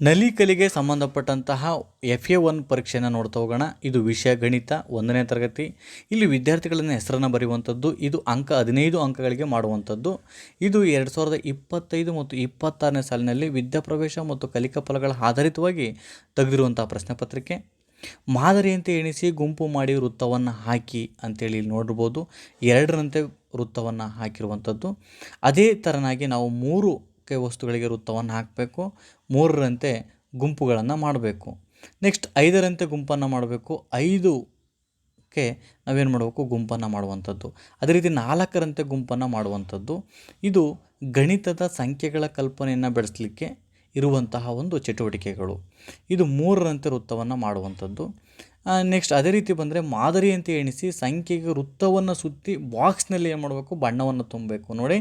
ನಲಿಕಲಿಗೆ ಸಂಬಂಧಪಟ್ಟಂತಹ F A one ಪರೀಕ್ಷೆಯನ್ನು ನೋಡ್ತಾ ಹೋಗೋಣ. ಇದು ವಿಷಯ, ಗಣಿತ ಒಂದನೇ ತರಗತಿ. ಇಲ್ಲಿ ವಿದ್ಯಾರ್ಥಿಗಳನ್ನ ಹೆಸರನ್ನು ಬರೆಯುವಂಥದ್ದು, ಇದು ಅಂಕ ಹದಿನೈದು ಅಂಕಗಳಿಗೆ ಮಾಡುವಂಥದ್ದು. ಇದು ಎರಡು ಸಾವಿರದ ಇಪ್ಪತ್ತೈದು ಮತ್ತು ಇಪ್ಪತ್ತಾರನೇ ಸಾಲಿನಲ್ಲಿ ವಿದ್ಯಾಪ್ರವೇಶ ಮತ್ತು ಕಲಿಕಾ ಫಲಗಳ ಆಧಾರಿತವಾಗಿ ತೆಗೆದಿರುವಂತಹ ಪ್ರಶ್ನೆ ಪತ್ರಿಕೆ ಮಾದರಿಯಂತೆ ಎಣಿಸಿ ಗುಂಪು ಮಾಡಿ ವೃತ್ತವನ್ನು ಹಾಕಿ ಅಂತೇಳಿ ಇಲ್ಲಿ ನೋಡಿರ್ಬೋದು. ಎರಡರಂತೆ ವೃತ್ತವನ್ನು ಹಾಕಿರುವಂಥದ್ದು. ಅದೇ ಥರನಾಗಿ ನಾವು ಮೂರು ಕೆ ವಸ್ತುಗಳಿಗೆ ವೃತ್ತವನ್ನು ಹಾಕಬೇಕು. ಮೂರರಂತೆ ಗುಂಪುಗಳನ್ನು ಮಾಡಬೇಕು. ನೆಕ್ಸ್ಟ್ ಐದರಂತೆ ಗುಂಪನ್ನು ಮಾಡಬೇಕು. ಐದುಕ್ಕೆ ನಾವೇನು ಮಾಡಬೇಕು? ಗುಂಪನ್ನು ಮಾಡುವಂಥದ್ದು. ಅದೇ ರೀತಿ ನಾಲ್ಕರಂತೆ ಗುಂಪನ್ನು ಮಾಡುವಂಥದ್ದು. ಇದು ಗಣಿತದ ಸಂಖ್ಯೆಗಳ ಕಲ್ಪನೆಯನ್ನು ಬೆಳೆಸಲಿಕ್ಕೆ ಇರುವಂತಹ ಒಂದು ಚಟುವಟಿಕೆಗಳು. ಇದು ಮೂರರಂತೆ ವೃತ್ತವನ್ನು ಮಾಡುವಂಥದ್ದು. ನೆಕ್ಸ್ಟ್ ಅದೇ ರೀತಿ ಬಂದರೆ ಮಾದರಿ ಅಂತ ಎಣಿಸಿ ಸಂಖ್ಯೆಗೆ ವೃತ್ತವನ್ನು ಸುತ್ತಿ ಬಾಕ್ಸ್ನಲ್ಲಿ ಏನು ಮಾಡಬೇಕು? ಬಣ್ಣವನ್ನು ತುಂಬಬೇಕು. ನೋಡಿ,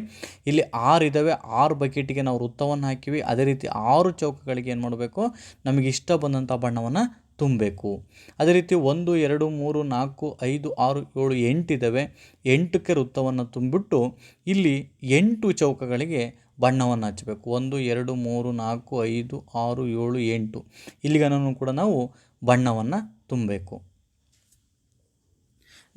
ಇಲ್ಲಿ ಆರು ಇದ್ದಾವೆ ಆರು ಬಕೆಟಿಗೆ ನಾವು ವೃತ್ತವನ್ನು ಹಾಕಿವಿ. ಅದೇ ರೀತಿ ಆರು ಚೌಕಗಳಿಗೆ ಏನು ಮಾಡಬೇಕು? ನಮಗೆ ಇಷ್ಟ ಬಂದಂಥ ಬಣ್ಣವನ್ನು ತುಂಬಬೇಕು. ಅದೇ ರೀತಿ ಒಂದು, ಎರಡು, ಮೂರು, ನಾಲ್ಕು, ಐದು, ಆರು, ಏಳು, ಎಂಟು ಇದ್ದಾವೆ ಎಂಟಕ್ಕೆ ವೃತ್ತವನ್ನು ತುಂಬಿಬಿಟ್ಟು ಇಲ್ಲಿ ಎಂಟು ಚೌಕಗಳಿಗೆ ಬಣ್ಣವನ್ನು ಹಚ್ಚಬೇಕು ಒಂದು, ಎರಡು, ಮೂರು, ನಾಲ್ಕು, ಐದು, ಆರು, ಏಳು, ಎಂಟು. ಇಲ್ಲಿಗನೂ ಕೂಡ ನಾವು ಬಣ್ಣವನ್ನು ತುಂಬಬೇಕು.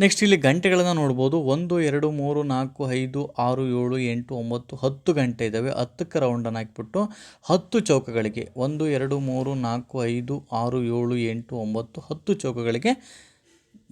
ನೆಕ್ಸ್ಟ್ ಇಲ್ಲಿ ಗಂಟೆಗಳನ್ನು ನೋಡ್ಬೋದು. ಒಂದು, ಎರಡು, ಮೂರು, ನಾಲ್ಕು, ಐದು, ಆರು, ಏಳು, ಎಂಟು, ಒಂಬತ್ತು, ಹತ್ತು ಗಂಟೆ ಇದ್ದಾವೆ. ಹತ್ತಕ್ಕೆ ರೌಂಡನ್ನು ಹಾಕಿಬಿಟ್ಟು ಹತ್ತು ಚೌಕಗಳಿಗೆ ಒಂದು, ಎರಡು, ಮೂರು, ನಾಲ್ಕು, ಐದು, ಆರು, ಏಳು, ಎಂಟು, ಒಂಬತ್ತು, ಹತ್ತು ಚೌಕಗಳಿಗೆ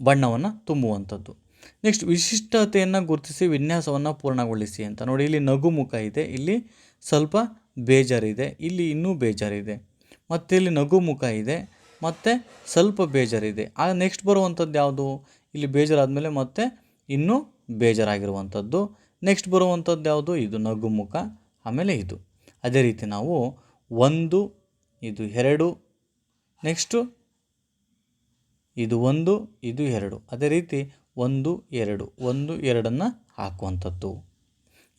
ಬಣ್ಣವನ್ನು ತುಂಬುವಂಥದ್ದು. ನೆಕ್ಸ್ಟ್ ವಿಶಿಷ್ಟತೆಯನ್ನು ಗುರುತಿಸಿ, ವಿನ್ಯಾಸವನ್ನು ಪೂರ್ಣಗೊಳಿಸಿ ಅಂತ. ನೋಡಿ, ಇಲ್ಲಿ ನಗುಮುಖ ಇದೆ. ಇಲ್ಲಿ ಸ್ವಲ್ಪ ಬೇಜಾರಿದೆ. ಇಲ್ಲಿ ಇನ್ನೂ ಬೇಜಾರಿದೆ. ಮತ್ತು ಇಲ್ಲಿ ನಗುಮುಖ ಇದೆ. ಮತ್ತು ಸ್ವಲ್ಪ ಬೇಜಾರಿದೆ. ಆಗ ನೆಕ್ಸ್ಟ್ ಬರುವಂಥದ್ದು ಯಾವುದು? ಇಲ್ಲಿ ಬೇಜಾರಾದಮೇಲೆ ಮತ್ತೆ ಇನ್ನೂ ಬೇಜಾರಾಗಿರುವಂಥದ್ದು. ನೆಕ್ಸ್ಟ್ ಬರುವಂಥದ್ದು ಯಾವುದು? ಇದು ನಗು ಮುಖ ಆಮೇಲೆ ಇದು. ಅದೇ ರೀತಿ ನಾವು ಒಂದು, ಇದು ಎರಡು ನೆಕ್ಸ್ಟು ಇದು ಒಂದು, ಇದು ಎರಡು. ಅದೇ ರೀತಿ ಒಂದು, ಎರಡು. ಒಂದು, ಎರಡನ್ನು ಹಾಕುವಂಥದ್ದು.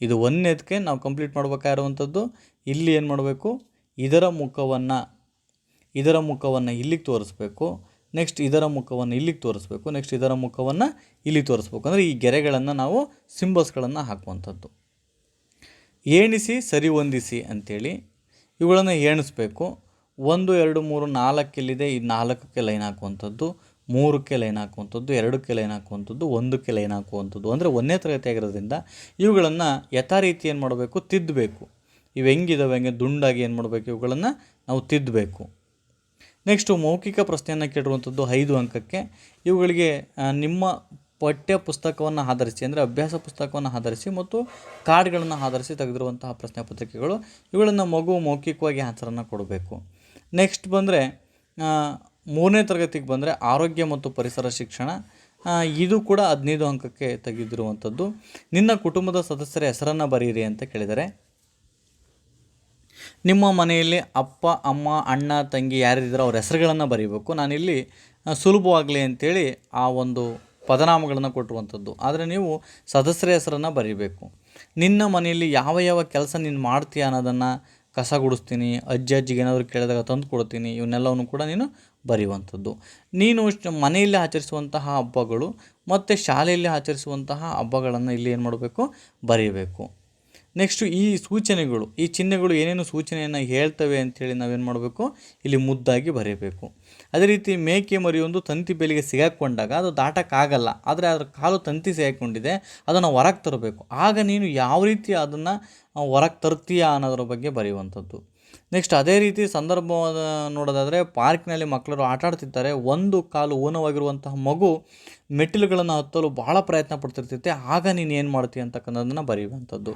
ಇದು ಒಂದನೇದಕ್ಕೆ ನಾವು ಕಂಪ್ಲೀಟ್ ಮಾಡಬೇಕಾಗಿರುವಂಥದ್ದು. ಇಲ್ಲಿ ಏನು ಮಾಡಬೇಕು? ಇದರ ಮುಖವನ್ನು ಇದರ ಮುಖವನ್ನು ಇಲ್ಲಿಗೆ ತೋರಿಸ್ಬೇಕು ನೆಕ್ಸ್ಟ್ ಇದರ ಮುಖವನ್ನು ಇಲ್ಲಿಗೆ ತೋರಿಸ್ಬೇಕು ನೆಕ್ಸ್ಟ್ ಇದರ ಮುಖವನ್ನು ಇಲ್ಲಿ ತೋರಿಸ್ಬೇಕು. ಅಂದರೆ ಈ ಗೆರೆಗಳನ್ನು ನಾವು ಸಿಂಬಲ್ಸ್ಗಳನ್ನು ಹಾಕುವಂಥದ್ದು. ಏಣಿಸಿ, ಸರಿ ಹೊಂದಿಸಿ ಅಂಥೇಳಿ ಇವುಗಳನ್ನು ಏಣಿಸ್ಬೇಕು. ಒಂದು, ಎರಡು, ಮೂರು, ನಾಲ್ಕಲ್ಲಿದೆ, ಈ ನಾಲ್ಕಕ್ಕೆ ಲೈನ್ ಹಾಕುವಂಥದ್ದು, ಮೂರಕ್ಕೆ ಲೈನ್ ಹಾಕುವಂಥದ್ದು, ಎರಡಕ್ಕೆ ಲೈನ್ ಹಾಕುವಂಥದ್ದು, ಒಂದಕ್ಕೆ ಲೈನ್ ಹಾಕುವಂಥದ್ದು. ಅಂದರೆ ಒಂದನೇ ತರಗತಿ ಆಗಿರೋದ್ರಿಂದ ಇವುಗಳನ್ನು ಯಥಾ ರೀತಿ ಏನು ಮಾಡಬೇಕು? ತಿದ್ದಬೇಕು ಇವು ಹೆಂಗಿದಾವೆ, ಹೆಂಗೆ ದುಂಡಾಗಿ ಏನು ಮಾಡಬೇಕು? ಇವುಗಳನ್ನು ನಾವು ತಿದ್ದಬೇಕು ನೆಕ್ಸ್ಟು ಮೌಖಿಕ ಪ್ರಶ್ನೆಯನ್ನು ಕೇಳಿರುವಂಥದ್ದು ಐದು ಅಂಕಕ್ಕೆ. ಇವುಗಳಿಗೆ ನಿಮ್ಮ ಪಠ್ಯ ಪುಸ್ತಕವನ್ನು ಆಧರಿಸಿ, ಅಂದರೆ ಅಭ್ಯಾಸ ಪುಸ್ತಕವನ್ನು ಆಧರಿಸಿ ಮತ್ತು ಕಾರ್ಡ್ಗಳನ್ನು ಆಧರಿಸಿ ತೆಗೆದಿರುವಂತಹ ಪ್ರಶ್ನೆ ಪತ್ರಿಕೆಗಳು. ಇವುಗಳನ್ನು ಮಗು ಮೌಖಿಕವಾಗಿ ಆನ್ಸರನ್ನು ಕೊಡಬೇಕು. ನೆಕ್ಸ್ಟ್ ಬಂದರೆ ಮೂರನೇ ತರಗತಿಗೆ ಬಂದರೆ ಆರೋಗ್ಯ ಮತ್ತು ಪರಿಸರ ಶಿಕ್ಷಣ. ಇದು ಕೂಡ ಹದಿನೈದು ಅಂಕಕ್ಕೆ ತೆಗೆದಿರುವಂಥದ್ದು ನಿನ್ನ ಕುಟುಂಬದ ಸದಸ್ಯರ ಹೆಸರನ್ನು ಬರೆಯಿರಿ ಅಂತ ಕೇಳಿದರೆ ನಿಮ್ಮ ಮನೆಯಲ್ಲಿ ಅಪ್ಪ, ಅಮ್ಮ, ಅಣ್ಣ, ತಂಗಿ ಯಾರಿದ್ದಾರೋ ಅವ್ರ ಹೆಸರುಗಳನ್ನು ಬರೀಬೇಕು. ನಾನಿಲ್ಲಿ ಸುಲಭವಾಗಲಿ ಅಂತೇಳಿ ಆ ಒಂದು ಪದನಾಮಗಳನ್ನು ಕೊಟ್ಟಿರುವಂಥದ್ದು. ಆದರೆ ನೀವು ಸದಸ್ಯರ ಹೆಸರನ್ನು ಬರೀಬೇಕು. ನಿನ್ನ ಮನೆಯಲ್ಲಿ ಯಾವ ಯಾವ ಕೆಲಸ ನೀನು ಮಾಡ್ತೀಯ ಅನ್ನೋದನ್ನು ಕಸ ಗುಡಿಸ್ತೀನಿ, ಅಜ್ಜಿ, ಅಜ್ಜಿಗೆ ಏನಾದರೂ ಕೇಳಿದಾಗ ತಂದು ಕೊಡ್ತೀನಿ, ಇವನ್ನೆಲ್ಲವನ್ನು ಕೂಡ ನೀನು ಬರೆಯುವಂಥದ್ದು. ನೀನು ಮನೆಯಲ್ಲಿ ಆಚರಿಸುವಂತಹ ಹಬ್ಬಗಳು ಮತ್ತು ಶಾಲೆಯಲ್ಲಿ ಆಚರಿಸುವಂತಹ ಹಬ್ಬಗಳನ್ನು ಇಲ್ಲಿ ಏನು ಮಾಡಬೇಕು? ಬರೀಬೇಕು. ನೆಕ್ಸ್ಟು ಈ ಸೂಚನೆಗಳು, ಈ ಚಿಹ್ನೆಗಳು ಏನೇನು ಸೂಚನೆಯನ್ನು ಹೇಳ್ತವೆ ಅಂಥೇಳಿ ನಾವೇನು ಮಾಡಬೇಕು? ಇಲ್ಲಿ ಮುದ್ದಾಗಿ ಬರೆಯಬೇಕು ಅದೇ ರೀತಿ ಮೇಕೆ ಮರಿಯೊಂದು ತಂತಿ ಬೇಲಿಗೆ ಸಿಗಾಕೊಂಡಾಗ ಅದು ದಾಟಕ್ಕಾಗಲ್ಲ. ಆದರೆ ಅದರ ಕಾಲು ತಂತಿ ಸಿಗಾಕೊಂಡಿದೆ, ಅದನ್ನು ಹೊರಗೆ ತರಬೇಕು. ಆಗ ನೀನು ಯಾವ ರೀತಿ ಅದನ್ನು ಹೊರಗೆ ತರ್ತೀಯಾ ಅನ್ನೋದ್ರ ಬಗ್ಗೆ ಬರೆಯುವಂಥದ್ದು. ನೆಕ್ಸ್ಟ್ ಅದೇ ರೀತಿ ಸಂದರ್ಭ ನೋಡೋದಾದರೆ, ಪಾರ್ಕ್ನಲ್ಲಿ ಮಕ್ಕಳು ಆಟಾಡ್ತಿದ್ದಾರೆ ಒಂದು ಕಾಲು ಊನವಾಗಿರುವಂತಹ ಮಗು ಮೆಟ್ಟಿಲುಗಳನ್ನು ಹತ್ತಲು ಬಹಳ ಪ್ರಯತ್ನ ಪಡ್ತಿರ್ತೈತೆ ಆಗ ನೀನು ಏನು ಮಾಡ್ತೀಯ ಅಂತಕ್ಕಂಥದ್ದನ್ನು ಬರೆಯುವಂಥದ್ದು.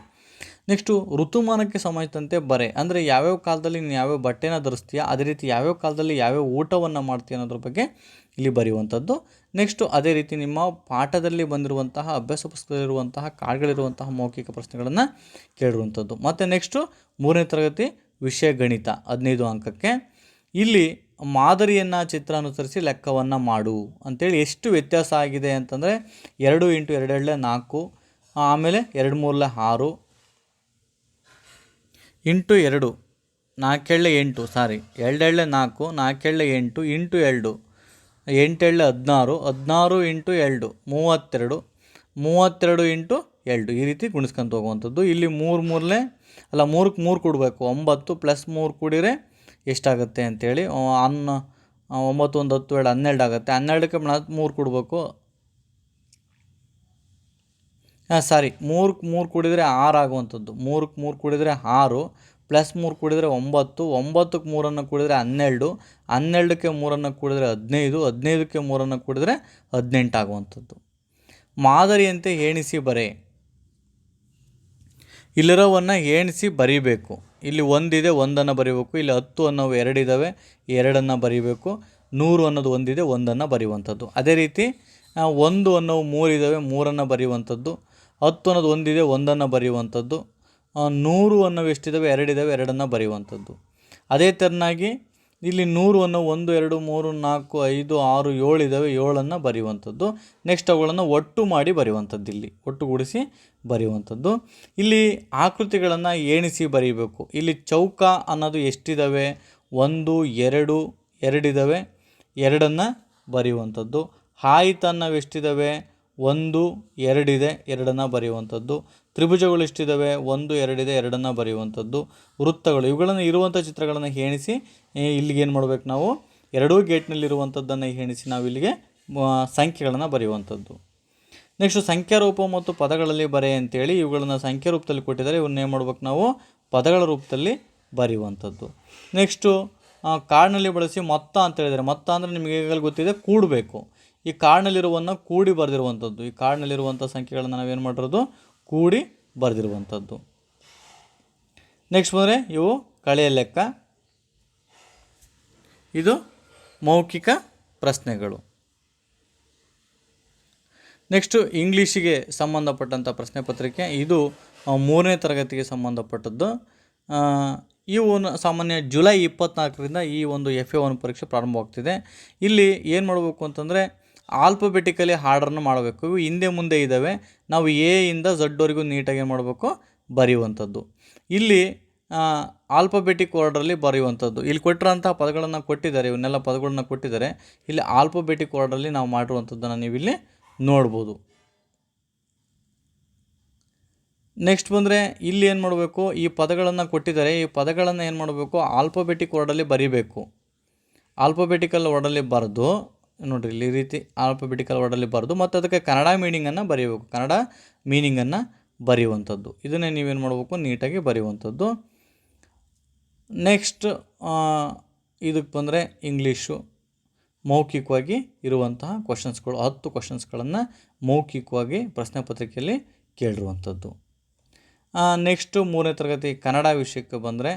ನೆಕ್ಸ್ಟು ಋತುಮಾನಕ್ಕೆ ಸಂಬಂಧಿಸಿದಂತೆ ಬರೆ. ಅಂದರೆ ಯಾವ್ಯಾವ ಕಾಲದಲ್ಲಿ ನೀನು ಯಾವ್ಯಾವ ಬಟ್ಟೆನ ಧರಿಸ್ತೀಯ, ಅದೇ ರೀತಿ ಯಾವ್ಯಾವ ಕಾಲದಲ್ಲಿ ಯಾವ್ಯಾವ ಊಟವನ್ನು ಮಾಡ್ತೀಯ ಅನ್ನೋದ್ರ ಬಗ್ಗೆ ಇಲ್ಲಿ ಬರೆಯುವಂಥದ್ದು. ನೆಕ್ಸ್ಟು ಅದೇ ರೀತಿ ನಿಮ್ಮ ಪಾಠದಲ್ಲಿ ಬಂದಿರುವಂತಹ, ಅಭ್ಯಾಸ ಪುಸ್ತಕದಲ್ಲಿರುವಂತಹ ಕಾರ್ಡ್ಗಳಿರುವಂತಹ ಮೌಖಿಕ ಪ್ರಶ್ನೆಗಳನ್ನು ಕೇಳಿರುವಂಥದ್ದು. ಮತ್ತು ನೆಕ್ಸ್ಟು ಮೂರನೇ ತರಗತಿ ವಿಷಯ ಗಣಿತ, ಹದಿನೈದು ಅಂಕಕ್ಕೆ. ಇಲ್ಲಿ ಮಾದರಿಯನ್ನು ಚಿತ್ರ ಅನುಸರಿಸಿ ಲೆಕ್ಕವನ್ನು ಮಾಡು ಅಂತೇಳಿ ಎಷ್ಟು ವ್ಯತ್ಯಾಸ ಆಗಿದೆ ಅಂತಂದರೆ ಎರಡು ಇಂಟು ಎರಡೆರಡಲೆ ನಾಲ್ಕು, ಆಮೇಲೆ ಎರಡು ಮೂರಲೆ ಆರು ಇಂಟು ಎರಡು, ನಾಲ್ಕೆಳ್ಳೆ ಎಂಟು ಸಾರಿ ಎಳ್ಳೆಳ್ಳೆ ನಾಲ್ಕು, ನಾಲ್ಕೆಳ್ಳೆ ಎಂಟು, ಇಂಟು ಎರಡು, ಎಂಟೆಳ್ಳೆ ಹದಿನಾರು ಹದಿನಾರು ಇಂಟು ಎರಡು, ಮೂವತ್ತೆರಡು ಮೂವತ್ತೆರಡು ಇಂಟು ಎರಡು, ಈ ರೀತಿ ಗುಣಿಸ್ಕೊಂತ ಹೋಗುವಂಥದ್ದು. ಇಲ್ಲಿ ಮೂರು ಮೂರನೇ ಅಲ್ಲ ಮೂರಕ್ಕೆ ಮೂರು ಕೊಡಬೇಕು, ಒಂಬತ್ತು ಪ್ಲಸ್ ಮೂರು ಕೂಡಿರೆ ಎಷ್ಟಾಗುತ್ತೆ ಅಂತೇಳಿ ಅನ್ನ ಒಂಬತ್ತು, ಒಂದು, ಹತ್ತು ಎರಡು ಹನ್ನೆರಡು ಆಗುತ್ತೆ. ಹನ್ನೆರಡಕ್ಕೆ ಮೂರು ಕೊಡಬೇಕು ಸಾರಿ. ಮೂರಕ್ಕೆ ಮೂರು ಕೂಡಿದರೆ ಆರು ಆಗುವಂಥದ್ದು. ಮೂರಕ್ಕೆ ಮೂರು ಕೂಡಿದರೆ ಆರು, ಪ್ಲಸ್ ಮೂರು ಕೂಡಿದರೆ ಒಂಬತ್ತು, ಒಂಬತ್ತಕ್ಕೆ ಮೂರನ್ನು ಕೂಡಿದರೆ ಹನ್ನೆರಡು, ಹನ್ನೆರಡಕ್ಕೆ ಮೂರನ್ನು ಕೂಡಿದರೆ ಹದಿನೈದು, ಹದಿನೈದಕ್ಕೆ ಮೂರನ್ನು ಕೂಡಿದರೆ ಹದಿನೆಂಟು ಆಗುವಂಥದ್ದು. ಮಾದರಿಯಂತೆ ಎಣಿಸಿ ಬರೆ. ಇಲ್ಲಿರೋವನ್ನು ಎಣಿಸಿ ಬರೀಬೇಕು. ಇಲ್ಲಿ ಒಂದಿದೆ, ಒಂದನ್ನು ಬರೀಬೇಕು. ಇಲ್ಲಿ ಹತ್ತು ಅನ್ನೋವು ಎರಡಿದ್ದಾವೆ ಎರಡನ್ನು ಬರೀಬೇಕು. ನೂರು ಅನ್ನೋದು ಒಂದಿದೆ, ಒಂದನ್ನು ಬರೆಯುವಂಥದ್ದು. ಅದೇ ರೀತಿ ಒಂದು ಅನ್ನೋವು ಮೂರಿದ್ದಾವೆ ಮೂರನ್ನು ಬರೆಯುವಂಥದ್ದು. ಹತ್ತು ಅನ್ನೋದು ಒಂದಿದೆ, ಒಂದನ್ನು ಬರೆಯುವಂಥದ್ದು. ನೂರು ಅನ್ನೋ ಎಷ್ಟಿದ್ದಾವೆ ಎರಡಿದ್ದಾವೆ ಎರಡನ್ನು ಬರೆಯುವಂಥದ್ದು. ಅದೇ ಥರನಾಗಿ ಇಲ್ಲಿ ನೂರು ಅನ್ನೋ ಒಂದು, ಎರಡು, ಮೂರು, ನಾಲ್ಕು, ಐದು, ಆರು ಏಳು ಇದ್ದಾವೆ ಏಳನ್ನು ಬರೆಯುವಂಥದ್ದು. ನೆಕ್ಸ್ಟ್ ಅವುಗಳನ್ನು ಒಟ್ಟು ಮಾಡಿ ಬರೆಯುವಂಥದ್ದು ಇಲ್ಲಿ. ಒಟ್ಟುಗೂಡಿಸಿ ಬರೆಯುವಂಥದ್ದು. ಇಲ್ಲಿ ಆಕೃತಿಗಳನ್ನು ಏಣಿಸಿ ಬರೀಬೇಕು ಇಲ್ಲಿ ಚೌಕ ಅನ್ನೋದು ಎಷ್ಟಿದ್ದಾವೆ ಒಂದು, ಎರಡು ಎರಡಿದ್ದಾವೆ ಎರಡನ್ನು ಬರೆಯುವಂಥದ್ದು. ಹಾಯಿತ ಅನ್ನೋವು ಎಷ್ಟಿದ್ದಾವೆ ಒಂದು ಎರಡಿದೆ ಎರಡನ್ನು ಬರೆಯುವಂಥದ್ದು. ತ್ರಿಭುಜಗಳು ಎಷ್ಟಿದ್ದಾವೆ ಒಂದು ಎರಡಿದೆ ಎರಡನ್ನು ಬರೆಯುವಂಥದ್ದು. ವೃತ್ತಗಳು ಇವುಗಳನ್ನು ಇರುವಂಥ ಚಿತ್ರಗಳನ್ನು ಎಣಿಸಿ ಏ, ಇಲ್ಲಿಗೆ ಏನು ಮಾಡ್ಬೇಕು ನಾವು? ಎರಡೂ ಗೇಟ್ನಲ್ಲಿರುವಂಥದ್ದನ್ನು ಎಣಿಸಿ ನಾವು ಇಲ್ಲಿಗೆ ಸಂಖ್ಯೆಗಳನ್ನು ಬರೆಯುವಂಥದ್ದು. ನೆಕ್ಸ್ಟ್ ಸಂಖ್ಯಾರೂಪ ಮತ್ತು ಪದಗಳಲ್ಲಿ ಬರೆ ಅಂತೇಳಿ ಇವುಗಳನ್ನು ಸಂಖ್ಯಾ ರೂಪದಲ್ಲಿ ಕೊಟ್ಟಿದ್ದಾರೆ. ಇವನ್ನ ಏನು ಮಾಡ್ಬೇಕು ನಾವು? ಪದಗಳ ರೂಪದಲ್ಲಿ ಬರೆಯುವಂಥದ್ದು. ನೆಕ್ಸ್ಟು ಕಾರ್ಡ್ನಲ್ಲಿ ಬಳಸಿ ಮೊತ್ತ ಅಂತ ಹೇಳಿದರೆ ಮೊತ್ತ ಅಂದರೆ ನಿಮಗೆ ಈಗಾಗಲೇ ಗೊತ್ತಿದೆ? ಕೂಡಬೇಕು. ಈ ಕಾರ್ಡ್ನಲ್ಲಿರುವನ್ನು ಕೂಡಿ ಬರೆದಿರುವಂಥದ್ದು ಈ ಕಾರ್ಡ್ನಲ್ಲಿರುವಂಥ ಸಂಖ್ಯೆಗಳನ್ನು ನಾವೇನು ಮಾಡಿರೋದು? ಕೂಡಿ ಬರೆದಿರುವಂಥದ್ದು ನೆಕ್ಸ್ಟ್ ಬಂದರೆ ಇವು ಕಳೆಯ ಲೆಕ್ಕ. ಇದು ಮೌಖಿಕ ಪ್ರಶ್ನೆಗಳು. ನೆಕ್ಸ್ಟು ಇಂಗ್ಲೀಷಿಗೆ ಸಂಬಂಧಪಟ್ಟಂಥ ಪ್ರಶ್ನೆ ಪತ್ರಿಕೆ. ಇದು ಮೂರನೇ ತರಗತಿಗೆ ಸಂಬಂಧಪಟ್ಟದ್ದು. ಇವು ಸಾಮಾನ್ಯ ಜುಲೈ ಇಪ್ಪತ್ನಾಲ್ಕರಿಂದ ಈ ಒಂದು ಎಫ್ ಎ ಒನ್ ಪರೀಕ್ಷೆ ಪ್ರಾರಂಭವಾಗ್ತಿದೆ. ಇಲ್ಲಿ ಏನು ಮಾಡಬೇಕು ಅಂತಂದರೆ ಆಲ್ಫಬೆಟಿಕಲಿ ಹಾರ್ಡರ್ನ ಮಾಡಬೇಕು. ಇವು ಹಿಂದೆ ಮುಂದೆ ಇದ್ದಾವೆ ನಾವು ಎ ಇಂದ ಝಡ್ವರೆಗೂ ನೀಟಾಗಿ ಮಾಡಬೇಕು? ಬರೆಯುವಂಥದ್ದು. ಇಲ್ಲಿ ಆಲ್ಫಬೆಟಿಕ್ ಆರ್ಡ್ರಲ್ಲಿ ಬರೆಯುವಂಥದ್ದು. ಇಲ್ಲಿ ಕೊಟ್ಟಿರೋಂಥ ಪದಗಳನ್ನು ಕೊಟ್ಟಿದ್ದಾರೆ, ಇವನ್ನೆಲ್ಲ ಪದಗಳನ್ನ ಕೊಟ್ಟಿದ್ದಾರೆ. ಇಲ್ಲಿ ಆಲ್ಫಬೆಟಿಕ್ ಆರ್ಡ್ರಲ್ಲಿ ನಾವು ಮಾಡಿರುವಂಥದ್ದನ್ನು ನೀವು ಇಲ್ಲಿ ನೋಡ್ಬೋದು. ನೆಕ್ಸ್ಟ್ ಬಂದರೆ, ಇಲ್ಲಿ ಏನು ಮಾಡಬೇಕು? ಈ ಪದಗಳನ್ನು ಕೊಟ್ಟಿದ್ದಾರೆ. ಈ ಪದಗಳನ್ನು ಏನು ಮಾಡಬೇಕು? ಆಲ್ಫಬೆಟಿಕ್ ವರ್ಡಲ್ಲಿ ಬರೀಬೇಕು. ಆಲ್ಫಬೆಟಿಕಲ್ ವರ್ಡಲ್ಲಿ ಬರೆದು ನೋಡಿರಿ, ಇಲ್ಲಿ ರೀತಿ ಆಲ್ಫಬೆಟಿಕಲ್ ವರ್ಡಲ್ಲಿ ಬರೆದು ಮತ್ತು ಅದಕ್ಕೆ ಕನ್ನಡ ಮೀನಿಂಗನ್ನು ಬರೆಯಬೇಕು. ಕನ್ನಡ ಮೀನಿಂಗನ್ನು ಬರೆಯುವಂಥದ್ದು. ಇದನ್ನೇ ನೀವೇನು ಮಾಡಬೇಕು? ನೀಟಾಗಿ ಬರೆಯುವಂಥದ್ದು. ನೆಕ್ಸ್ಟ್ ಇದಕ್ಕೆ ಬಂದರೆ ಇಂಗ್ಲೀಷು ಮೌಖಿಕವಾಗಿ ಇರುವಂತಹ ಕ್ವಶನ್ಸ್ಗಳು ಹತ್ತು ಕ್ವಶನ್ಸ್ಗಳನ್ನು ಮೌಖಿಕವಾಗಿ ಪ್ರಶ್ನೆ ಪತ್ರಿಕೆಯಲ್ಲಿ ಕೇಳಿರುವಂಥದ್ದು. ನೆಕ್ಸ್ಟು ಮೂರನೇ ತರಗತಿ ಕನ್ನಡ ವಿಷಯಕ್ಕೆ ಬಂದರೆ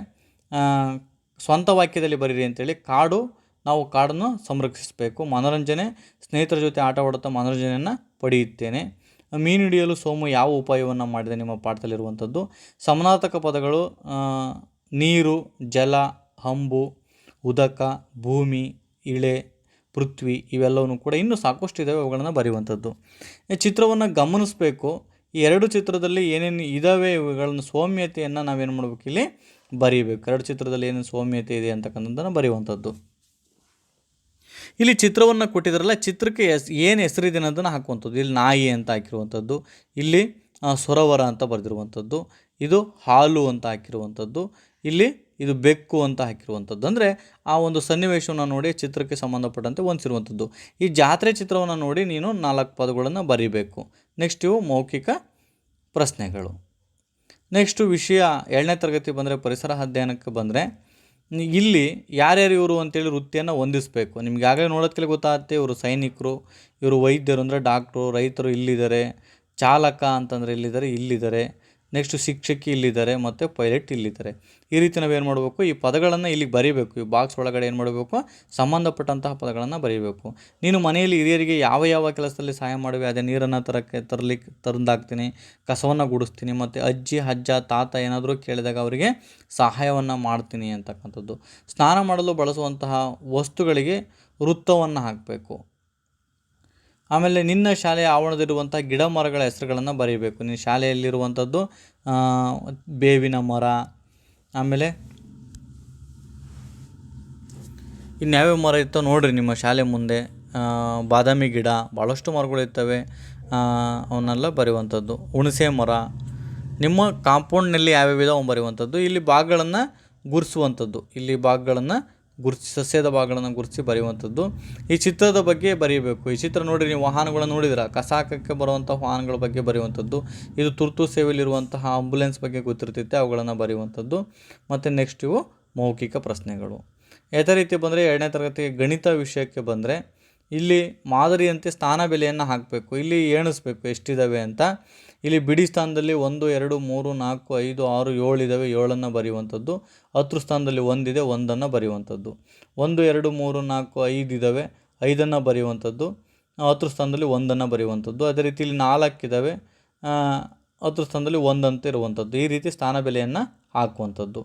ಸ್ವಂತ ವಾಕ್ಯದಲ್ಲಿ ಬರೀರಿ ಅಂತೇಳಿ ಕಾಡು ನಾವು ಕಾಡನ್ನು ಸಂರಕ್ಷಿಸಬೇಕು. ಮನೋರಂಜನೆ, ಸ್ನೇಹಿತರ ಜೊತೆ ಆಟವಾಡುತ್ತಾ ಮನೋರಂಜನೆಯನ್ನು ಪಡೆಯುತ್ತೇನೆ. ಮೀನು ಹಿಡಿಯಲು ಸೋಮು ಯಾವ ಉಪಾಯವನ್ನು ಮಾಡಿದೆ ನಿಮ್ಮ ಪಾಠದಲ್ಲಿರುವಂಥದ್ದು? ಸಮನಾರ್ಥಕ ಪದಗಳು ನೀರು, ಜಲ, ಹಂಬು, ಉದಕ, ಭೂಮಿ, ಇಳೆ, ಪೃಥ್ವಿ ಇವೆಲ್ಲವನ್ನು ಕೂಡ ಇನ್ನೂ ಸಾಕಷ್ಟು ಇದ್ದಾವೆ ಅವುಗಳನ್ನು ಬರೆಯುವಂಥದ್ದು. ಈ ಚಿತ್ರವನ್ನು ಗಮನಿಸಬೇಕು. ಈ ಎರಡು ಚಿತ್ರದಲ್ಲಿ ಏನೇನು ಇದ್ದಾವೆ ಇವುಗಳನ್ನು ಸೌಮ್ಯತೆಯನ್ನು ನಾವೇನು ಮಾಡಬೇಕು ಇಲ್ಲಿ? ಬರೀಬೇಕು. ಎರಡು ಚಿತ್ರದಲ್ಲಿ ಏನೇನು ಸೌಮ್ಯತೆ ಇದೆ ಅಂತಕ್ಕಂಥದ್ದನ್ನು ಬರೆಯುವಂಥದ್ದು. ಇಲ್ಲಿ ಚಿತ್ರವನ್ನು ಕೊಟ್ಟಿದ್ದಾರಲ್ಲ ಚಿತ್ರಕ್ಕೆ ಎಸ್ ಏನು ಹೆಸರಿದೆ ಅನ್ನೋದನ್ನು ಹಾಕುವಂಥದ್ದು. ಇಲ್ಲಿ ನಾಯಿ ಅಂತ ಹಾಕಿರುವಂಥದ್ದು, ಇಲ್ಲಿ ಸೊರವರ ಅಂತ ಬರೆದಿರುವಂಥದ್ದು, ಇದು ಹಾಲು ಅಂತ ಹಾಕಿರುವಂಥದ್ದು, ಇಲ್ಲಿ ಇದು ಬೆಕ್ಕು ಅಂತ ಹಾಕಿರುವಂಥದ್ದು. ಅಂದರೆ ಆ ಒಂದು ಸನ್ನಿವೇಶವನ್ನು ನೋಡಿ ಚಿತ್ರಕ್ಕೆ ಸಂಬಂಧಪಟ್ಟಂತೆ ಹೊಂದಿಸಿರುವಂಥದ್ದು. ಈ ಜಾತ್ರೆ ಚಿತ್ರವನ್ನು ನೋಡಿ ನೀನು ನಾಲ್ಕು ಪದಗಳನ್ನು ಬರೀಬೇಕು. ನೆಕ್ಸ್ಟ್ ಇವು ಮೌಖಿಕ ಪ್ರಶ್ನೆಗಳು. ನೆಕ್ಸ್ಟು ವಿಷಯ ಏಳನೇ ತರಗತಿ ಬಂದರೆ, ಪರಿಸರ ಅಧ್ಯಯನಕ್ಕೆ ಬಂದರೆ ಇಲ್ಲಿ ಯಾರ್ಯಾರು ಇವರು ಅಂತೇಳಿ ವೃತ್ತಿಯನ್ನು ಹೊಂದಿಸ್ಬೇಕು. ನಿಮ್ಗೆ ಆಗಲೇ ನೋಡೋದಕ್ಕೆ ಗೊತ್ತಾಗುತ್ತೆ, ಇವರು ಸೈನಿಕರು, ಇವರು ವೈದ್ಯರು ಅಂದರೆ ಡಾಕ್ಟ್ರು ರೈತರು ಇಲ್ಲಿದ್ದಾರೆ, ಚಾಲಕ ಅಂತಂದರೆ ಇಲ್ಲಿದ್ದಾರೆ ಇಲ್ಲಿದ್ದಾರೆ. ನೆಕ್ಸ್ಟ್ ಶಿಕ್ಷಕಿ ಇಲ್ಲಿದ್ದಾರೆ, ಮತ್ತು ಪೈಲಟ್ ಇಲ್ಲಿದ್ದಾರೆ. ಈ ರೀತಿ ನಾವೇನು ಮಾಡಬೇಕು? ಈ ಪದಗಳನ್ನು ಇಲ್ಲಿಗೆ ಬರೀಬೇಕು. ಈ ಬಾಕ್ಸ್ ಒಳಗಡೆ ಏನು ಮಾಡಬೇಕು? ಸಂಬಂಧಪಟ್ಟಂತಹ ಪದಗಳನ್ನು ಬರೀಬೇಕು. ನೀನು ಮನೆಯಲ್ಲಿ ಹಿರಿಯರಿಗೆ ಯಾವ ಯಾವ ಕೆಲಸದಲ್ಲಿ ಸಹಾಯ ಮಾಡುವೆ? ಅದೇ ನೀರನ್ನು ತರಕ್ಕೆ ತರಲಿಕ್ಕೆ ತಂದಾಕ್ತೀನಿ, ಕಸವನ್ನು ಗುಡಿಸ್ತೀನಿ, ಮತ್ತು ಅಜ್ಜಿ, ಅಜ್ಜ, ತಾತ ಏನಾದರೂ ಕೇಳಿದಾಗ ಅವರಿಗೆ ಸಹಾಯವನ್ನು ಮಾಡ್ತೀನಿ ಅಂತಕ್ಕಂಥದ್ದು. ಸ್ನಾನ ಮಾಡಲು ಬಳಸುವಂತಹ ವಸ್ತುಗಳಿಗೆ ವೃತ್ತವನ್ನು ಹಾಕಬೇಕು. ಆಮೇಲೆ ನಿನ್ನ ಶಾಲೆಯ ಆವರಣದಲ್ಲಿರುವಂಥ ಗಿಡ ಮರಗಳ ಹೆಸರುಗಳನ್ನು ಬರೀಬೇಕು. ನಿನ್ನ ಶಾಲೆಯಲ್ಲಿರುವಂಥದ್ದು ಬೇವಿನ ಮರ, ಆಮೇಲೆ ಇನ್ಯಾವ್ಯಾವ ಮರ ಇತ್ತೋ ನೋಡಿರಿ ನಿಮ್ಮ ಶಾಲೆ ಮುಂದೆ. ಬಾದಾಮಿ ಗಿಡ, ಭಾಳಷ್ಟು ಮರಗಳು ಇರ್ತವೆ. ಅವನ್ನೆಲ್ಲ ಬರೆಯುವಂಥದ್ದು. ಹುಣಸೆ ಮರ, ನಿಮ್ಮ ಕಾಂಪೌಂಡ್ನಲ್ಲಿ ಯಾವ್ಯಾವ ಅವ್ನ ಬರೆಯುವಂಥದ್ದು. ಇಲ್ಲಿ ಭಾಗಗಳನ್ನು ಗುರ್ಸುವಂಥದ್ದು. ಇಲ್ಲಿ ಭಾಗಗಳನ್ನು ಗುರ್ಸಿ ಸಸ್ಯದ ಭಾಗಗಳನ್ನು ಗುರುತಿಸಿ ಬರೆಯುವಂಥದ್ದು. ಈ ಚಿತ್ರದ ಬಗ್ಗೆ ಬರೆಯಬೇಕು. ಈ ಚಿತ್ರ ನೋಡಿ ನೀವು ವಾಹನಗಳನ್ನು ನೋಡಿದಿರ? ಕಸಾಕಕ್ಕೆ ಬರುವಂಥ ವಾಹನಗಳ ಬಗ್ಗೆ ಬರೆಯುವಂಥದ್ದು. ಇದು ತುರ್ತು ಸೇವೆಯಲ್ಲಿರುವಂತಹ ಆಂಬುಲೆನ್ಸ್ ಬಗ್ಗೆ ಗೊತ್ತಿರ್ತೈತೆ, ಅವುಗಳನ್ನು ಬರೆಯುವಂಥದ್ದು. ಮತ್ತು ನೆಕ್ಸ್ಟ್ ಇವು ಮೌಖಿಕ ಪ್ರಶ್ನೆಗಳು. ಯಾವುದೇ ರೀತಿ ಬಂದರೆ ಎರಡನೇ ತರಗತಿಗೆ ಗಣಿತ ವಿಷಯಕ್ಕೆ ಬಂದರೆ, ಇಲ್ಲಿ ಮಾದರಿಯಂತೆ ಸ್ಥಾನ ಬೆಲೆಯನ್ನು ಹಾಕಬೇಕು. ಇಲ್ಲಿ ಏಣಿಸ್ಬೇಕು ಎಷ್ಟಿದ್ದಾವೆ ಅಂತ. ಇಲ್ಲಿ ಬಿಡಿ ಸ್ಥಾನದಲ್ಲಿ ಒಂದು, ಎರಡು, ಮೂರು, ನಾಲ್ಕು, ಐದು, ಆರು, ಏಳು ಇದ್ದಾವೆ ಏಳನ್ನು ಬರೆಯುವಂಥದ್ದು. ಹತ್ರ ಸ್ಥಾನದಲ್ಲಿ ಒಂದಿದೆ, ಒಂದನ್ನು ಬರೆಯುವಂಥದ್ದು. ಒಂದು, ಎರಡು, ಮೂರು, ನಾಲ್ಕು, ಐದು ಇದ್ದಾವೆ ಐದನ್ನು ಬರೆಯುವಂಥದ್ದು. ಹತ್ರ ಸ್ಥಾನದಲ್ಲಿ ಒಂದನ್ನು ಬರೆಯುವಂಥದ್ದು. ಅದೇ ರೀತಿ ಇಲ್ಲಿ ನಾಲ್ಕಿದ್ದಾವೆ ಹತ್ರ ಸ್ಥಾನದಲ್ಲಿ ಒಂದಂತೆ ಇರುವಂಥದ್ದು. ಈ ರೀತಿ ಸ್ಥಾನ ಬೆಲೆಯನ್ನು ಹಾಕುವಂಥದ್ದು.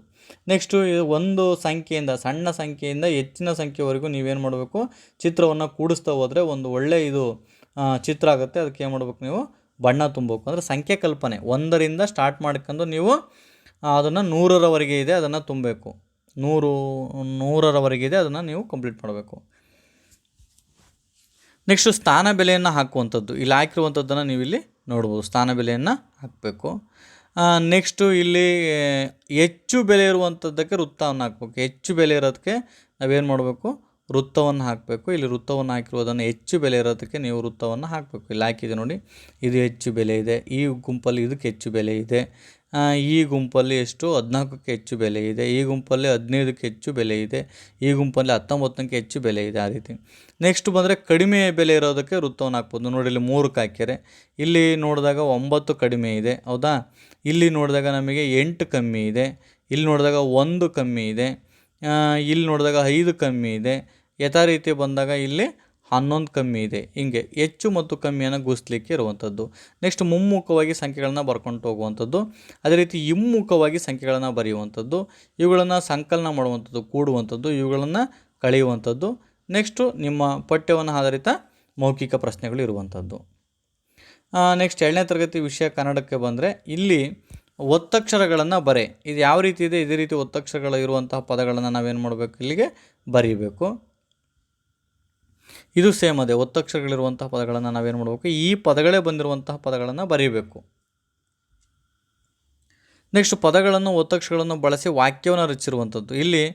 ನೆಕ್ಸ್ಟು ಒಂದು ಸಂಖ್ಯೆಯಿಂದ, ಸಣ್ಣ ಸಂಖ್ಯೆಯಿಂದ ಹೆಚ್ಚಿನ ಸಂಖ್ಯೆವರೆಗೂ ನೀವೇನು ಮಾಡಬೇಕು? ಚಿತ್ರವನ್ನು ಕೂಡಿಸ್ತಾ ಹೋದರೆ ಒಂದು ಒಳ್ಳೆಯ ಇದು ಚಿತ್ರ ಆಗುತ್ತೆ. ಅದಕ್ಕೆ ಏನು ಮಾಡ್ಬೇಕು ನೀವು? ಬಣ್ಣ ತುಂಬಬೇಕು. ಅಂದರೆ ಸಂಖ್ಯೆ ಕಲ್ಪನೆ. ಒಂದರಿಂದ ಸ್ಟಾರ್ಟ್ ಮಾಡ್ಕೊಂಡು ನೀವು ಅದನ್ನು ನೂರರವರೆಗೆ ಇದೆ, ಅದನ್ನು ತುಂಬಬೇಕು. ನೂರು, ನೂರರವರೆಗೆ ಇದೆ, ಅದನ್ನು ನೀವು ಕಂಪ್ಲೀಟ್ ಮಾಡಬೇಕು. ನೆಕ್ಸ್ಟು ಸ್ಥಾನ ಬೆಲೆಯನ್ನು ಹಾಕುವಂಥದ್ದು. ಇಲ್ಲಿ ಹಾಕಿರುವಂಥದ್ದನ್ನು ನೀವು ಇಲ್ಲಿ ನೋಡ್ಬೋದು. ಸ್ಥಾನ ಬೆಲೆಯನ್ನು ಹಾಕಬೇಕು. ನೆಕ್ಸ್ಟು ಇಲ್ಲಿ, ಹೆಚ್ಚು ಬೆಲೆ ಇರುವಂಥದ್ದಕ್ಕೆ ವೃತ್ತವನ್ನು ಹಾಕಬೇಕು. ಹೆಚ್ಚು ಬೆಲೆ ಇರೋದಕ್ಕೆ ನಾವೇನು ಮಾಡಬೇಕು? ವೃತ್ತವನ್ನು ಹಾಕಬೇಕು. ಇಲ್ಲಿ ವೃತ್ತವನ್ನು ಹಾಕಿರುವುದನ್ನು ಹೆಚ್ಚು ಬೆಲೆ ಇರೋದಕ್ಕೆ ನೀವು ವೃತ್ತವನ್ನು ಹಾಕಬೇಕು. ಇಲ್ಲಿ ಹಾಕಿದೆ ನೋಡಿ. ಇದು ಹೆಚ್ಚು ಬೆಲೆ ಇದೆ. ಈ ಗುಂಪಲ್ಲಿ ಇದಕ್ಕೆ ಹೆಚ್ಚು ಬೆಲೆ ಇದೆ. ಈ ಗುಂಪಲ್ಲಿ ಎಷ್ಟು? ಹದಿನಾಲ್ಕಕ್ಕೆ ಹೆಚ್ಚು ಬೆಲೆ ಇದೆ. ಈ ಗುಂಪಲ್ಲಿ ಹದಿನೈದಕ್ಕೆ ಹೆಚ್ಚು ಬೆಲೆ ಇದೆ. ಈ ಗುಂಪಲ್ಲಿ ಹತ್ತೊಂಬತ್ತಕ್ಕೆ ಹೆಚ್ಚು ಬೆಲೆ ಇದೆ ಆ ರೀತಿ. ನೆಕ್ಸ್ಟ್ ಬಂದರೆ ಕಡಿಮೆ ಬೆಲೆ ಇರೋದಕ್ಕೆ ವೃತ್ತವನ್ನು ಹಾಕ್ಬೋದು. ನೋಡಿ, ಇಲ್ಲಿ ಮೂರಕ್ಕೆ ಹಾಕ್ಯಾರೆ ಇಲ್ಲಿ ನೋಡಿದಾಗ ಒಂಬತ್ತು ಕಡಿಮೆ ಇದೆ. ಹೌದಾ? ಇಲ್ಲಿ ನೋಡಿದಾಗ ನಮಗೆ ಎಂಟು ಕಮ್ಮಿ ಇದೆ. ಇಲ್ಲಿ ನೋಡಿದಾಗ ಒಂದು ಕಮ್ಮಿ ಇದೆ. ಇಲ್ಲಿ ನೋಡಿದಾಗ ಐದು ಕಮ್ಮಿ ಇದೆ. ಯಥಾ ರೀತಿ ಬಂದಾಗ ಇಲ್ಲಿ ಹನ್ನೊಂದು ಕಮ್ಮಿ ಇದೆ. ಹಿಂಗೆ ಹೆಚ್ಚು ಮತ್ತು ಕಮ್ಮಿಯನ್ನು ಗುಸ್ಲಿಕ್ಕೆ ಇರುವಂಥದ್ದು. ನೆಕ್ಸ್ಟ್ ಮುಮ್ಮುಖವಾಗಿ ಸಂಖ್ಯೆಗಳನ್ನ ಬರ್ಕೊಂಡು ಹೋಗುವಂಥದ್ದು. ಅದೇ ರೀತಿ ಹಿಮ್ಮುಖವಾಗಿ ಸಂಖ್ಯೆಗಳನ್ನು ಬರೆಯುವಂಥದ್ದು. ಇವುಗಳನ್ನು ಸಂಕಲನ ಮಾಡುವಂಥದ್ದು, ಕೂಡುವಂಥದ್ದು, ಇವುಗಳನ್ನು ಕಳೆಯುವಂಥದ್ದು. ನೆಕ್ಸ್ಟು ನಿಮ್ಮ ಪಠ್ಯವನ್ನು ಆಧಾರಿತ ಮೌಖಿಕ ಪ್ರಶ್ನೆಗಳು ಇರುವಂಥದ್ದು. ನೆಕ್ಸ್ಟ್ ಏಳನೇ ತರಗತಿ ವಿಷಯ ಕನ್ನಡಕ್ಕೆ ಬಂದರೆ ಇಲ್ಲಿ ಒತ್ತಕ್ಷರಗಳನ್ನು ಬರೆ. ಇದು ಯಾವ ರೀತಿ ಇದೆ? ಇದೇ ರೀತಿ ಒತ್ತಕ್ಷರಗಳು ಇರುವಂತಹ ಪದಗಳನ್ನು ನಾವೇನು ಮಾಡಬೇಕು ಇಲ್ಲಿಗೆ? ಬರೀಬೇಕು. ಇದು ಸೇಮ್ ಅದೇ, ಒತ್ತಕ್ಷರಗಳಿರುವಂತಹ ಪದಗಳನ್ನು ನಾವೇನು ಮಾಡಬೇಕು? ಈ ಪದಗಳೇ ಬಂದಿರುವಂತಹ ಪದಗಳನ್ನು ಬರೀಬೇಕು. ನೆಕ್ಸ್ಟ್ ಪದಗಳನ್ನು, ಒತ್ತಕ್ಷರಗಳನ್ನು ಬಳಸಿ ವಾಕ್ಯವನ್ನು ರಚಿಸಿರುವಂಥದ್ದು. ಇಲ್ಲಿ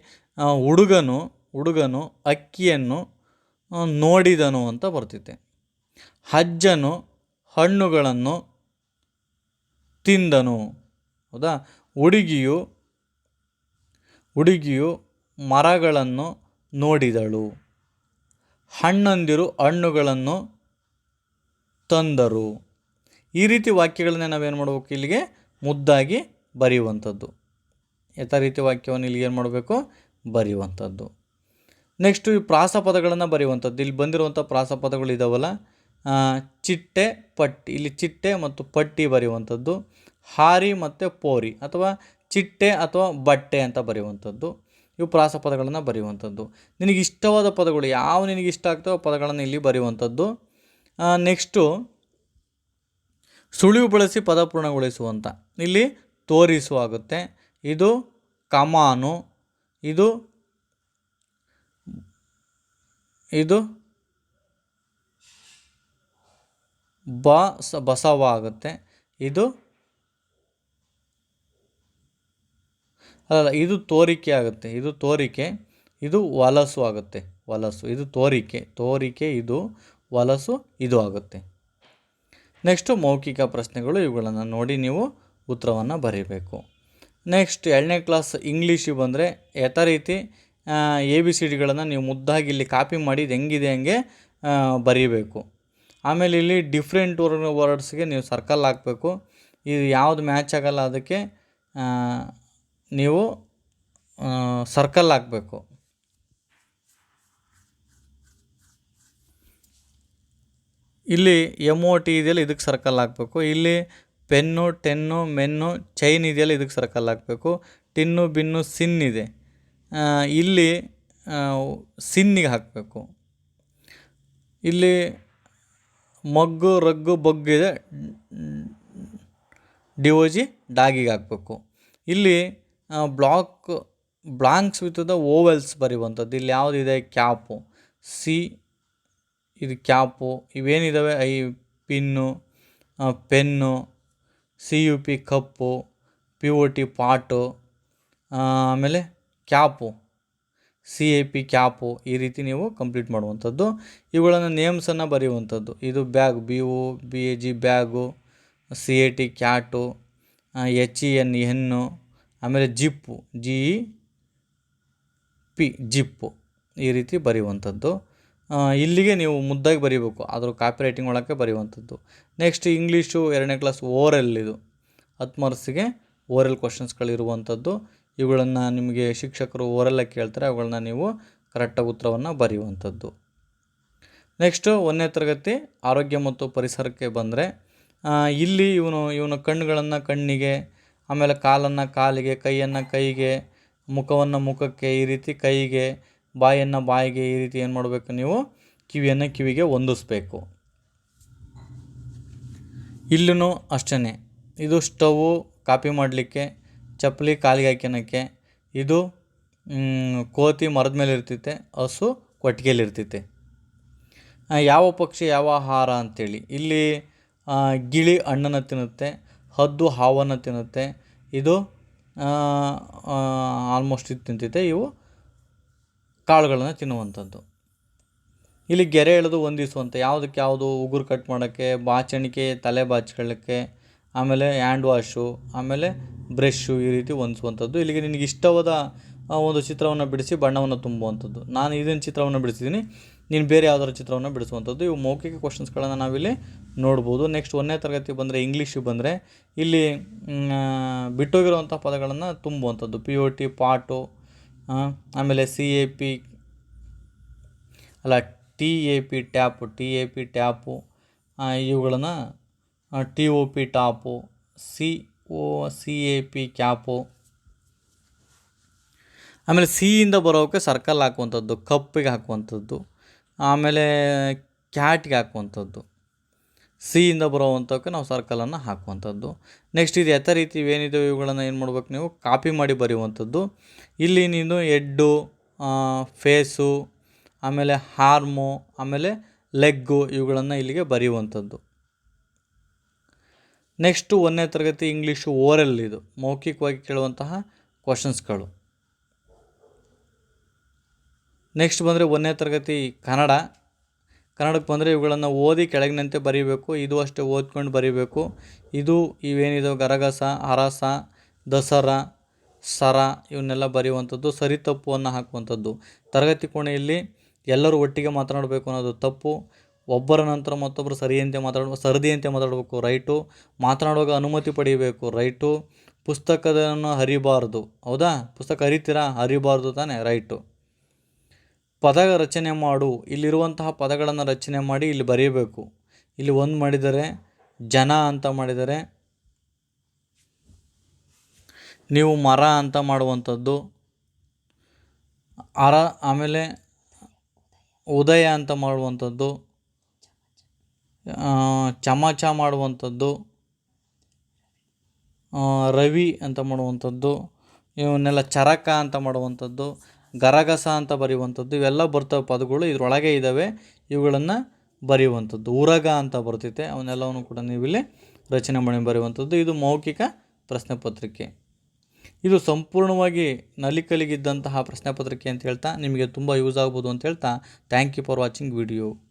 ಹುಡುಗನು ಹುಡುಗನು, ಅಕ್ಕಿಯನ್ನು ನೋಡಿದನು ಅಂತ ಬರ್ತಿದೆ ಹಜ್ಜನು, ಹಣ್ಣುಗಳನ್ನು ತಿಂದನು. ಹೌದಾ? ಹುಡುಗಿಯು ಹುಡುಗಿಯು ಮರಗಳನ್ನು ನೋಡಿದಳು. ಹಣ್ಣಂದಿರು ಹಣ್ಣುಗಳನ್ನು ತಂದರು. ಈ ರೀತಿ ವಾಕ್ಯಗಳನ್ನೇ ನಾವೇನು ಮಾಡಬೇಕು? ಇಲ್ಲಿಗೆ ಮುದ್ದಾಗಿ ಬರೆಯುವಂಥದ್ದು. ಯಥ ರೀತಿ ವಾಕ್ಯವನ್ನು ಇಲ್ಲಿ ಏನು ಮಾಡಬೇಕು? ಬರೆಯುವಂಥದ್ದು. ನೆಕ್ಸ್ಟು ಈ ಪ್ರಾಸಪದಗಳನ್ನು ಬರೆಯುವಂಥದ್ದು. ಇಲ್ಲಿ ಬಂದಿರುವಂಥ ಪ್ರಾಸಪದಗಳು ಇದಾವಲ್ಲ? ಚಿಟ್ಟೆ, ಪಟ್ಟಿ. ಇಲ್ಲಿ ಚಿಟ್ಟೆ ಮತ್ತು ಪಟ್ಟಿ ಬರೆಯುವಂಥದ್ದು. ಹಾರಿ ಮತ್ತು ಪೋರಿ ಅಥವಾ ಚಿಟ್ಟೆ ಅಥವಾ ಬಟ್ಟೆ ಅಂತ ಬರೆಯುವಂಥದ್ದು. ಇವು ಪ್ರಾಸ ಪದಗಳನ್ನು ಬರೆಯುವಂಥದ್ದು. ನಿನಗೆ ಇಷ್ಟವಾದ ಪದಗಳು ಯಾವ ನಿನಗೆ ಇಷ್ಟ ಆಗ್ತವೋ ಪದಗಳನ್ನು ಇಲ್ಲಿ ಬರೆಯುವಂಥದ್ದು. ನೆಕ್ಸ್ಟು ಸುಳಿವು ಬಳಸಿ ಪದ ಪೂರ್ಣಗೊಳಿಸುವಂಥ ಇಲ್ಲಿ ತೋರಿಸುವಾಗುತ್ತೆ ಇದು ಕಮಾನು, ಇದು ಇದು ಬ, ಬಸವ ಆಗುತ್ತೆ. ಇದು ಅಲ್ಲ, ಇದು ತೋರಿಕೆ ಆಗುತ್ತೆ. ಇದು ತೋರಿಕೆ, ಇದು ವಲಸು ಆಗುತ್ತೆ. ವಲಸು, ಇದು ತೋರಿಕೆ ತೋರಿಕೆ, ಇದು ವಲಸು, ಇದು ಆಗುತ್ತೆ. ನೆಕ್ಸ್ಟು ಮೌಖಿಕ ಪ್ರಶ್ನೆಗಳು, ಇವುಗಳನ್ನು ನೋಡಿ ನೀವು ಉತ್ತರವನ್ನು ಬರೀಬೇಕು. ನೆಕ್ಸ್ಟ್ ಎರಡನೇ ಕ್ಲಾಸ್ ಇಂಗ್ಲೀಷಿಗೆ ಬಂದರೆ ಯಥ ರೀತಿ ಎ ಬಿ ಸಿ ಡಿಗಳನ್ನು ನೀವು ಮುದ್ದಾಗಿ ಇಲ್ಲಿ ಕಾಪಿ ಮಾಡಿ ಹೆಂಗಿದೆ ಹಂಗೆ ಬರೀಬೇಕು. ಆಮೇಲೆ ಇಲ್ಲಿ ಡಿಫ್ರೆಂಟ್ ವರ್ಡ್ಸ್ಗೆ ನೀವು ಸರ್ಕಲ್ ಹಾಕಬೇಕು. ಇದು ಯಾವುದು ಮ್ಯಾಚ್ ಆಗಲ್ಲ ಅದಕ್ಕೆ ನೀವು ಸರ್ಕಲ್ ಹಾಕಬೇಕು. ಇಲ್ಲಿ ಎಂ ಒ ಟಿ ಇದೆಯಲ್ಲ ಇದಕ್ಕೆ ಸರ್ಕಲ್ ಹಾಕಬೇಕು. ಇಲ್ಲಿ ಪೆನ್ನು ಟೆನ್ನು ಮೆನ್ನು ಚೈನ್ ಇದೆಯಲ್ಲ ಇದಕ್ಕೆ ಸರ್ಕಲ್ ಹಾಕಬೇಕು. ಟಿನ್ನು, ಬಿನ್ನು ಸಿನ್ ಇದೆ. ಇಲ್ಲಿ ಸಿನ್ನಿಗೆ ಹಾಕಬೇಕು. ಇಲ್ಲಿ ಮಗ್ಗು, ರಗ್ಗು ಬಗ್ಗಿದೆ ಡಿವೋಜಿ ಡಾಗಿಗೆ ಹಾಕಬೇಕು. ಇಲ್ಲಿ block blanks with the vowels ಬರೆಯುವಂಥದ್ದು. ಇಲ್ಲಿ ಯಾವುದಿದೆ? ಕ್ಯಾಪು. ಸಿ, ಇದು cap. ಇವೇನಿದ್ದಾವೆ I, pin pen, C, U, P, cup, P O T, pot ಆಮೇಲೆ cap. C, A, P, cap. ಈ ರೀತಿ ನೀವು ಕಂಪ್ಲೀಟ್ ಮಾಡುವಂಥದ್ದು. ಇವುಗಳನ್ನು ನೇಮ್ಸನ್ನು ಬರೆಯುವಂಥದ್ದು. ಇದು bag, B O B, A, G, bag, C, A, T, cat H, E, N hen ಆಮೇಲೆ ಜಿಪ್ಪು, ಜಿ ಪಿ, ಜಿಪ್ಪು ಈ ರೀತಿ ಬರೆಯುವಂಥದ್ದು. ಇಲ್ಲಿಗೆ ನೀವು ಮುದ್ದಾಗಿ ಬರೀಬೇಕು ಅದರ ಕಾಪಿ ರೈಟಿಂಗ್ ಒಳಗೆ ಬರೆಯುವಂಥದ್ದು. ನೆಕ್ಸ್ಟ್ ಇಂಗ್ಲೀಷು ಎರಡನೇ ಕ್ಲಾಸ್ ಓರಲ್ ಇದು. ಹತ್ತು ಮಾರ್ಕ್ಸಿಗೆ ಓರಲ್ ಕ್ವಶನ್ಸ್ಗಳಿರುವಂಥದ್ದು ಇವುಗಳನ್ನು ನಿಮಗೆ ಶಿಕ್ಷಕರು ಓರಲ್ಲಾಗಿ ಕೇಳ್ತಾರೆ, ಅವುಗಳನ್ನ ನೀವು ಕರೆಕ್ಟಾಗಿ ಉತ್ತರವನ್ನು ಬರೆಯುವಂಥದ್ದು. ನೆಕ್ಸ್ಟು ಒಂದನೇ ತರಗತಿ ಆರೋಗ್ಯ ಮತ್ತು ಪರಿಸರಕ್ಕೆ ಬಂದರೆ ಇಲ್ಲಿ ಇವನು, ಇವನ ಕಣ್ಣುಗಳನ್ನು ಕಣ್ಣಿಗೆ ಆಮೇಲೆ ಕಾಲನ್ನು ಕಾಲಿಗೆ, ಕೈಯನ್ನು ಕೈಗೆ, ಮುಖವನ್ನು ಮುಖಕ್ಕೆ ಈ ರೀತಿ ಕೈಗೆ, ಬಾಯಿಯನ್ನು ಬಾಯಿಗೆ ಈ ರೀತಿ ಏನು ಮಾಡಬೇಕು ನೀವು? ಕಿವಿಯನ್ನು ಕಿವಿಗೆ ಹೊಂದಿಸ್ಬೇಕು. ಇಲ್ಲೂ ಅಷ್ಟೇ ಇದು ಸ್ಟವು ಕಾಪಿ ಮಾಡಲಿಕ್ಕೆ, ಚಪ್ಪಲಿ ಕಾಲಿಗೆ ಹಾಕ್ಯನಕ್ಕೆ, ಇದು ಕೋತಿ ಮರದ ಮೇಲೆ ಇರ್ತೈತೆ, ಹಸು ಕೊಟ್ಟಿಗೆಯಲ್ಲಿ ಇರ್ತೈತೆ. ಯಾವ ಪಕ್ಷಿ, ಯಾವ ಆಹಾರ ಅಂಥೇಳಿ ಇಲ್ಲಿ ಗಿಳಿ ಹಣ್ಣನ್ನು ತಿನ್ನುತ್ತೆ ಹದ್ದು ಹಾವನ್ನು ತಿನ್ನುತ್ತೆ. ಇದು ಆಲ್ಮೋಸ್ಟ್ ಇದು ತಿಂತೈತೆ ಇವು ಕಾಳುಗಳನ್ನು ತಿನ್ನುವಂಥದ್ದು. ಇಲ್ಲಿ ಗೆರೆ ಎಳೆದು ಹೊಂದಿಸುವಂಥ ಯಾವುದಕ್ಕೆ ಯಾವುದು ಉಗುರು ಕಟ್ ಮಾಡೋಕ್ಕೆ, ಬಾಚಣಿಕೆ, ತಲೆ ಬಾಚ್ಕೊಳ್ಳೋಕ್ಕೆ, ಆಮೇಲೆ ಹ್ಯಾಂಡ್ ವಾಶು ಆಮೇಲೆ ಬ್ರಷ್ಷು ಈ ರೀತಿ ಹೊಂದಿಸುವಂಥದ್ದು. ಇಲ್ಲಿಗೆ ನಿನಗೆ ಇಷ್ಟವಾದ ಒಂದು ಚಿತ್ರವನ್ನು ಬಿಡಿಸಿ ಬಣ್ಣವನ್ನು ತುಂಬುವಂಥದ್ದು. ನಾನು ಇದನ್ನು ಚಿತ್ರವನ್ನು ಬಿಡಿಸಿದ್ದೀನಿ. ನೀನು ಬೇರೆ ಯಾವ್ದಾದ್ರು ಚಿತ್ರವನ್ನು ಬಿಡಿಸುವಂಥದ್ದು. ಇವು ಮೌಖಿಕ ಕ್ವಶನ್ಸ್ಗಳನ್ನು ನಾವಿಲ್ಲಿ ನೋಡ್ಬೋದು. ನೆಕ್ಸ್ಟ್ ಒಂದನೇ ತರಗತಿ ಬಂದರೆ ಇಂಗ್ಲೀಷಿಗೆ ಬಂದರೆ ಇಲ್ಲಿ ಬಿಟ್ಟೋಗಿರುವಂಥ ಪದಗಳನ್ನು ತುಂಬುವಂಥದ್ದು. ಪಿ ಒ ಟಿ ಪಾಟು ಆಮೇಲೆ ಸಿ ಎ ಪಿ ಅಲ್ಲ T A P tap T A P tap ಇವುಗಳನ್ನು T O P top C O C A P cap ಆಮೇಲೆ ಸಿಯಿಂದ ಬರೋಕ್ಕೆ ಸರ್ಕಲ್ ಹಾಕುವಂಥದ್ದು ಕಪ್ಪಿಗೆ ಹಾಕುವಂಥದ್ದು. ಆಮೇಲೆ ಕ್ಯಾಟ್ಗೆ ಹಾಕುವಂಥದ್ದು. ಸಿಯಿಂದ ಬರೋವಂಥಕ್ಕೆ ನಾವು ಸರ್ಕಲನ್ನು ಹಾಕುವಂಥದ್ದು. ನೆಕ್ಸ್ಟ್ ಇದು ಯಥ ರೀತಿ ಏನಿದೆ ಇವುಗಳನ್ನು ಏನು ಮಾಡ್ಬೇಕು ನೀವು? ಕಾಪಿ ಮಾಡಿ ಬರೆಯುವಂಥದ್ದು. ಇಲ್ಲಿ ನೀನು ಎಡ್ಡು ಫೇಸು ಆಮೇಲೆ ಹಾರ್ಮು ಆಮೇಲೆ ಲೆಗ್ಗು ಇವುಗಳನ್ನು ಇಲ್ಲಿಗೆ ಬರೆಯುವಂಥದ್ದು. ನೆಕ್ಸ್ಟು ಒಂದನೇ ತರಗತಿ ಇಂಗ್ಲೀಷು ಓರಲ್ ಇದು. ಮೌಖಿಕವಾಗಿ ಕೇಳುವಂತಹ ಕ್ವಶನ್ಸ್ಗಳು ನೆಕ್ಸ್ಟ್ ಬಂದರೆ ಒಂದನೇ ತರಗತಿ ಕನ್ನಡ. ಕನ್ನಡಕ್ಕೆ ಬಂದರೆ ಇವುಗಳನ್ನು ಓದಿ ಕೆಳಗಿನಂತೆ ಬರೀಬೇಕು, ಇದು ಅಷ್ಟೇ ಓದ್ಕೊಂಡು ಬರೀಬೇಕು. ಇದು ಇವೇನಿದಾವೆ ಗರಗಸ ಅರಸ ದಸರಾ, ಸರ ಇವನ್ನೆಲ್ಲ ಬರೆಯುವಂಥದ್ದು, ಸರಿ ತಪ್ಪುವನ್ನು ಹಾಕುವಂಥದ್ದು. ತರಗತಿ ಕೋಣೆಯಲ್ಲಿ ಎಲ್ಲರೂ ಒಟ್ಟಿಗೆ ಮಾತನಾಡಬೇಕು ಅನ್ನೋದು ತಪ್ಪು. ಒಬ್ಬರ ನಂತರ ಮತ್ತೊಬ್ಬರು ಸರಿಯಂತೆ ಮಾತಾಡ ಸರದಿಯಂತೆ ಮಾತಾಡಬೇಕು, ರೈಟು. ಮಾತನಾಡುವಾಗ ಅನುಮತಿ ಪಡೆಯಬೇಕು ರೈಟು. ಪುಸ್ತಕವನ್ನು ಹರಿಬಾರ್ದು. ಹೌದಾ? ಪುಸ್ತಕ ಹರಿತೀರಾ? ಹರಿಬಾರ್ದು ತಾನೇ, ರೈಟು. ಪದ ರಚನೆ ಮಾಡು. ಇಲ್ಲಿರುವಂತಹ ಪದಗಳನ್ನು ರಚನೆ ಮಾಡಿ ಇಲ್ಲಿ ಬರೆಯಬೇಕು ಇಲ್ಲಿ ಒಂದು ಮಾಡಿದರೆ ಜನ ಅಂತ ಮಾಡಿದರೆ ನೀವು ಮರ ಅಂತ ಮಾಡುವಂಥದ್ದು. ಅರ, ಆಮೇಲೆ ಉದಯ ಅಂತ ಮಾಡುವಂಥದ್ದು. ಚಮಚ ಮಾಡುವಂಥದ್ದು. ರವಿ ಅಂತ ಮಾಡುವಂಥದ್ದು. ಇವನ್ನೆಲ್ಲ ಚರಕ ಅಂತ ಮಾಡುವಂಥದ್ದು. ಗರಗಸ ಅಂತ ಬರೆಯುವಂಥದ್ದು, ಇವೆಲ್ಲ ಬರ್ತವೆ ಪದಗಳು. ಇದರೊಳಗೆ ಇದ್ದಾವೆ, ಇವುಗಳನ್ನು ಬರೆಯುವಂಥದ್ದು. ಉರಗ ಅಂತ ಬರ್ತೈತೆ, ಅವನ್ನೆಲ್ಲವನ್ನು ಕೂಡ ನೀವಿಲ್ಲಿ ರಚನೆ ಮಾಡಿ ಬರೆಯುವಂಥದ್ದು. ಇದು ಮೌಖಿಕ ಪ್ರಶ್ನೆ ಪತ್ರಿಕೆ. ಇದು ಸಂಪೂರ್ಣವಾಗಿ ನಲಿಕಲಿಗಿದ್ದಂತಹ ಪ್ರಶ್ನೆ ಪತ್ರಿಕೆ ಅಂತ ಹೇಳ್ತಾ ನಿಮಗೆ ತುಂಬ ಯೂಸ್ ಆಗ್ಬೋದು ಅಂತ ಹೇಳ್ತಾ. Thank you for watching video